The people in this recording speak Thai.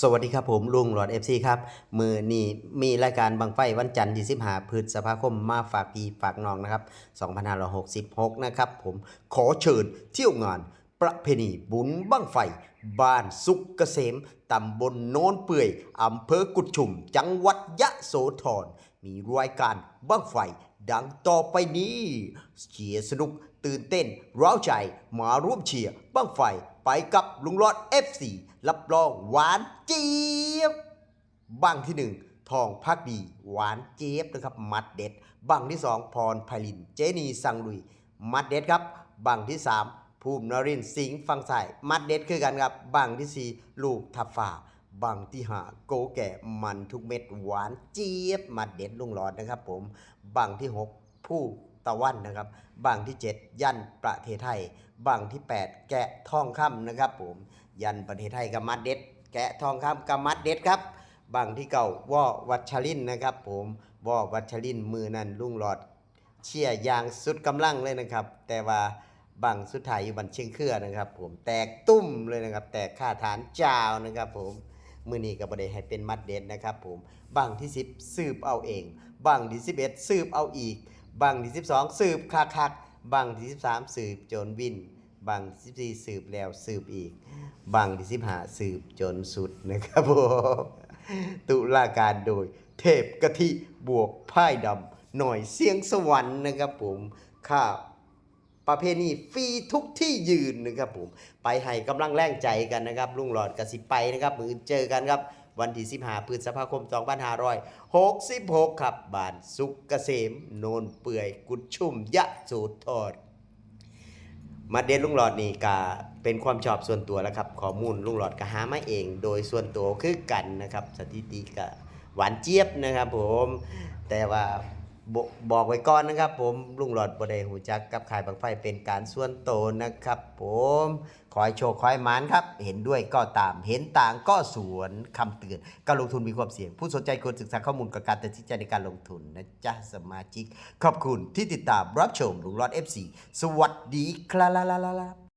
สวัสดีครับผมลุงหลอด FC ครับ มือนี้มีรายการบังไฟวันจันทร์ที่15พฤษภาคมมาฝากพี่ฝากน้องนะครับ 2566 นะครับผมขอเชิญเที่ยวงานประเพณีบุญบังไฟ บ้านสุกเกษมตำบลโนนเปื่อยอำเภอกุดชุม จังหวัดยะโสธรมีรายการบังไฟ ดังต่อไปนี้เชียร์สนุกตื่นเต้นร้าวใจมาร่วมเชียร์บังไฟไปกับลุงรอด FC รับรองหวานเจี๊ยบบังที่หนึ่งทองพักดี หวานเจี๊ยบนะครับ มัดเด็ด บังที่สองพรไพลิน เจนีสังลุย มัดเด็ดครับ บังที่สามภูมินรินสิงห์ฟังใส่มัดเด็ดคือกันครับ บังที่สี่ลูกทับฝ่า บังที่ห้าโกแก่มันทุกเม็ดหวานเจี๊ยบมัดเด็ดลุงหลอดนะครับ ผมบังที่หกผู้ตะวันนะครับบังที่เจ็ดยันประเทศไทยบังที่แปดแกะทองคำนะครับ ผมยันประเทศไทยกับมัดเด็ด แกะทองคำกับมัดเด็ดครับบังที่เก่าว่อวัชรินนะครับ ผมว่อวัชรินมือนั้นลุงหลอดเชียร์ยางสุดกำลังเลยนะครับ แต่ว่าบังสุดท้ายอยู่บันเชียงเครือนะครับ ผมแตกตุ้มเลยนะครับ แตกค่าฐานจาวนะครับ ผม มือนี้ก็บ่ได้ให้เป็นมัดเด็ดนะครับผมบังที่ 10 สืบเอาเองบังที่ 11 สืบเอาอีกบังที่ 12 สืบคักคักบังที่ 13 สืบจนวินบังที่ 14 สืบแล้วสืบอีกบังที่ 15 สืบจนสุดนะครับผมตุลาการโดยเทพกะทิบวกพ่ายดำหน่อยเสียงสวรรค์นะครับผมข้า ประเพณีฟรีทุกที่ยืนนะครับผมไปให้กำลังแรงใจกันนะครับลุงหลอดกสิไปนะครับมือเจอกันครับวันที่15พฤษภาคม2566ครับบ้านสุกเกษม โนนเปื่อย กุดชุ่ม ยะโสธรมาเดนลุงหลอดนี่กาเป็นความชอบส่วนตัวแล้วครับ ข้อมูลลุงหลอดก็หามาเอง โดยส่วนตัวคือกันนะครับ สถิติก็หวานเจี๊ยบนะครับผม แต่ว่า บบอกไว้ก่อนนะครับผมลุงหลอดบ่ได้หูจักกับขายบังไฟเป็นการส่วนตัวนะครับ ผมขอให้โชคขอให้หมานครับ เห็นด้วยก็ตามเห็นต่างก็สวนคำเตือนการลงทุนมีความเสี่ยง ผู้สนใจควรศึกษาข้อมูลกับการตัดสินใจในการลงทุนนะจ๊ะสมาชิก ขอบคุณที่ติดตามรับชมลุงหลอด FC สวัสดีครับ